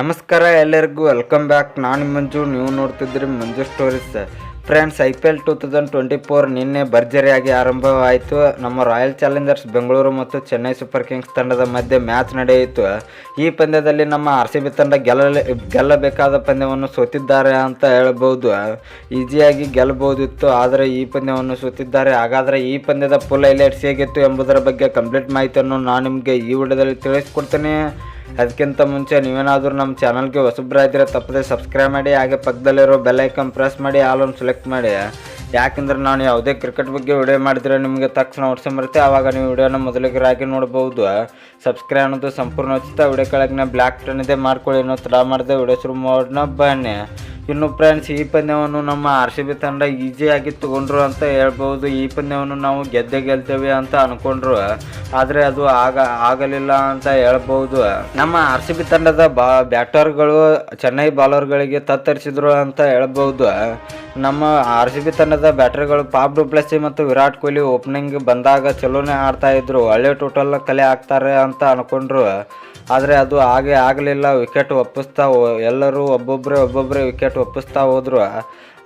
ನಮಸ್ಕಾರ ಎಲ್ಲರಿಗೂ welcome back ನಾನು ಮಂಜು ನೀವು ನೋಡ್ತಿದ್ರಿ Manju stories friends, I P L two thousand twenty four ನಿನ್ನೆ ಭರ್ಜರಿಯಾಗಿ ಆರಂಭವಾಯಿತು. ನಮ್ಮ ರಾಯಲ್ ಚಾಲೆಂಜರ್ಸ್ ಬೆಂಗಳೂರು ಮತ್ತು ಚೆನ್ನೈ ಸೂಪರ್ ಕಿಂಗ್ಸ್ ತಂಡದ ಮಧ್ಯೆ ಮ್ಯಾಚ್ ನಡೆಯಿತು. ಈ ಪಂದ್ಯದಲ್ಲಿ ನಮ್ಮ ಆರ್ ಸಿ ಬಿ ತಂಡ ಗೆಲ್ಲಲೆ, ಗೆಲ್ಲಬೇಕಾದ ಪಂದ್ಯವನ್ನು ಸೋತಿದ್ದಾರೆ ಅಂತ ಹೇಳ್ಬೋದು. ಈಸಿಯಾಗಿ ಗೆಲ್ಲಬಹುದಿತ್ತು, ಆದರೆ ಈ ಪಂದ್ಯವನ್ನು ಸೋತಿದ್ದಾರೆ. ಹಾಗಾದರೆ ಈ ಪಂದ್ಯದ ಫುಲ್ ಹೈಲೈಟ್ಸ್ ಹೇಗಿತ್ತು ಎಂಬುದರ ಬಗ್ಗೆ ಕಂಪ್ಲೀಟ್ ಮಾಹಿತಿಯನ್ನು ನಾನು ನಿಮಗೆ ಈ ವಿಡಿಯೋದಲ್ಲಿ ತಿಳಿಸ್ಕೊಡ್ತೇನೆ. ಅದಕ್ಕಿಂತ ಮುಂಚೆ ನೀವೇನಾದರೂ ನಮ್ಮ ಚಾನಲ್ಗೆ ಇದ್ದರೆ ತಪ್ಪದೆ ಸಬ್ಸ್ಕ್ರೈಬ್ ಮಾಡಿ, ಹಾಗೆ ಪಕ್ಕದಲ್ಲಿರೋ ಬೆಲ್ ಐಕನ್ ಪ್ರೆಸ್ ಮಾಡಿ ಆಲ್ ಒಂದು ಸೆಲೆಕ್ಟ್ ಮಾಡಿ. ಯಾಕಂದ್ರೆ ನಾನು ಯಾವುದೇ ಕ್ರಿಕೆಟ್ ಬಗ್ಗೆ ವಿಡಿಯೋ ಮಾಡಿದರೆ ನಿಮಗೆ ತಕ್ಷಣ ವರ್ಷ ಬರುತ್ತೆ. ಆವಾಗ ನೀವು ವಿಡಿಯೋನ ಮೊದಲಿಗೆ ರಾಗಿ ನೋಡ್ಬೋದು. ಸಬ್ಸ್ಕ್ರೈಬ್ ಅನ್ನೋದು ಸಂಪೂರ್ಣ ಉಚಿತ. ವಿಡಿಯೋ ಕೆಳಗಿನ ಬ್ಲ್ಯಾಕ್ ಟನ್ ಇದೆ. ಮಾಡ್ಕೊಳ್ಳಿ ಅನ್ನೋ ತಡ ಮಾಡಿದೆ ವಿಡಿಯೋ ಶುರು ಮಾಡೋಣ. ಬನ್ನಿ. ಇನ್ನು ಫ್ರೆಂಡ್ಸ್ ಈ ಪಂದ್ಯವನ್ನು ನಮ್ಮ ಆರ್ ಸಿ ಬಿ ತಂಡ ಈಸಿಯಾಗಿ ತಗೊಂಡ್ರು ಅಂತ ಹೇಳ್ಬೋದು. ಈ ಪಂದ್ಯವನ್ನು ನಾವು ಗೆದ್ದೆ ಗೆಲ್ತೇವೆ ಅಂತ ಅನ್ಕೊಂಡ್ರು. ಆದರೆ ಅದು ಆಗ, ಆಗಲಿಲ್ಲ ಅಂತ ಹೇಳ್ಬೋದು. ನಮ್ಮ ಆರ್ ಸಿ ಬಿ ತಂಡದ ಬಾ, ಬ್ಯಾಟರ್ಗಳು, ಚೆನ್ನೈ ಬಾಲರ್ಗಳಿಗೆ ತತ್ತರಿಸಿದ್ರು ಅಂತ ಹೇಳ್ಬೋದು. ನಮ್ಮ ಆರ್ ಸಿ ಬಿ ತಂಡದ ಬ್ಯಾಟರ್ಗಳು ಪಾಪ್ ಡುಪ್ಲೆಸಿ ಮತ್ತು ವಿರಾಟ್ ಕೊಹ್ಲಿ ಓಪನಿಂಗ್ ಬಂದಾಗ ಚಲೋನೇ ಆಡ್ತಾ ಇದ್ರು. ಒಳ್ಳೆ ಟೋಟಲ್ ಕಲೆ ಹಾಕ್ತಾರೆ ಅಂತ ಅನ್ಕೊಂಡ್ರು. ಆದರೆ ಅದು ಹಾಗೆ ಆಗಲಿಲ್ಲ. ವಿಕೆಟ್ ಒಪ್ಪಿಸ್ತಾ ಎಲ್ಲರೂ ಒಬ್ಬೊಬ್ಬರೇ ಒಬ್ಬೊಬ್ಬರೇ ವಿಕೆಟ್ ಒಪ್ಪಿಸ್ತಾ ಹೋದ್ರು.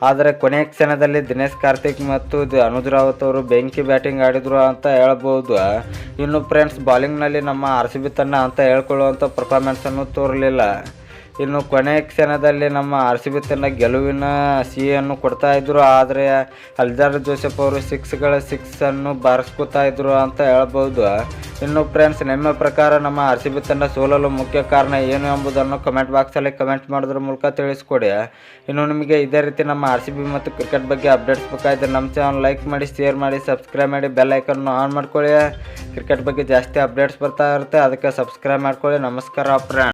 ಆದರೆ ಕೊನೆಯ ಕ್ಷಣದಲ್ಲಿ ದಿನೇಶ್ ಕಾರ್ತಿಕ್ ಮತ್ತು ಅನುಜ್ ರಾವತ್ ಅವರು ಬೆಂಕಿ ಬ್ಯಾಟಿಂಗ್ ಆಡಿದ್ರು ಅಂತ ಹೇಳ್ಬೋದು. ಇನ್ನು ಫ್ರೆಂಡ್ಸ್ ಬಾಲಿಂಗ್ನಲ್ಲಿ ನಮ್ಮ ಆರ್ ಸಿ ಬಿ ತನ್ನ ಅಂತ ಹೇಳ್ಕೊಳ್ಳುವಂಥ ಪರ್ಫಾರ್ಮೆನ್ಸನ್ನು ತೋರಲಿಲ್ಲ. ಇನ್ನು ಕೊನೆಯ ಕ್ಷಣದಲ್ಲಿ ನಮ್ಮ ಆರ್ ಸಿ ಬಿ ತಂಡ ಗೆಲುವಿನ ಸಿಹಿಯನ್ನು ಕೊಡ್ತಾ ಇದ್ರು. ಆದರೆ ಅಲ್ಜಾರ್ ಜೋಸೆಫ್ ಅವರು ಸಿಕ್ಸ್ಗಳ ಸಿಕ್ಸನ್ನು ಬಾರಿಸ್ಕೊತಾ ಇದ್ರು ಅಂತ ಹೇಳ್ಬೋದು. ಇನ್ನು ಫ್ರೆಂಡ್ಸ್ ನಿಮ್ಮ ಪ್ರಕಾರ ನಮ್ಮ ಆರ್ ಸಿ ಬಿ ತಂಡ ಸೋಲಲು ಮುಖ್ಯ ಕಾರಣ ಏನು ಎಂಬುದನ್ನು ಕಮೆಂಟ್ ಬಾಕ್ಸಲ್ಲಿ ಕಮೆಂಟ್ ಮಾಡೋದ್ರ ಮೂಲಕ ತಿಳಿಸ್ಕೊಡಿ. ಇನ್ನು ನಿಮಗೆ ಇದೇ ರೀತಿ ನಮ್ಮ ಆರ್ ಸಿ ಬಿ ಮತ್ತು ಕ್ರಿಕೆಟ್ ಬಗ್ಗೆ ಅಪ್ಡೇಟ್ಸ್ ಬೇಕಾದ್ರೆ ನಮ್ಮ ಚಾನಲ್ ಲೈಕ್ ಮಾಡಿ ಶೇರ್ ಮಾಡಿ ಸಬ್ಸ್ಕ್ರೈಬ್ ಮಾಡಿ ಬೆಲ್ ಐಕನ್ನು ಆನ್ ಮಾಡ್ಕೊಳ್ಳಿ. ಕ್ರಿಕೆಟ್ ಬಗ್ಗೆ ಜಾಸ್ತಿ ಅಪ್ಡೇಟ್ಸ್ ಬರ್ತಾ ಇರುತ್ತೆ. ಅದಕ್ಕೆ ಸಬ್ಸ್ಕ್ರೈಬ್ ಮಾಡ್ಕೊಳ್ಳಿ. ನಮಸ್ಕಾರ ಫ್ರೆಂಡ್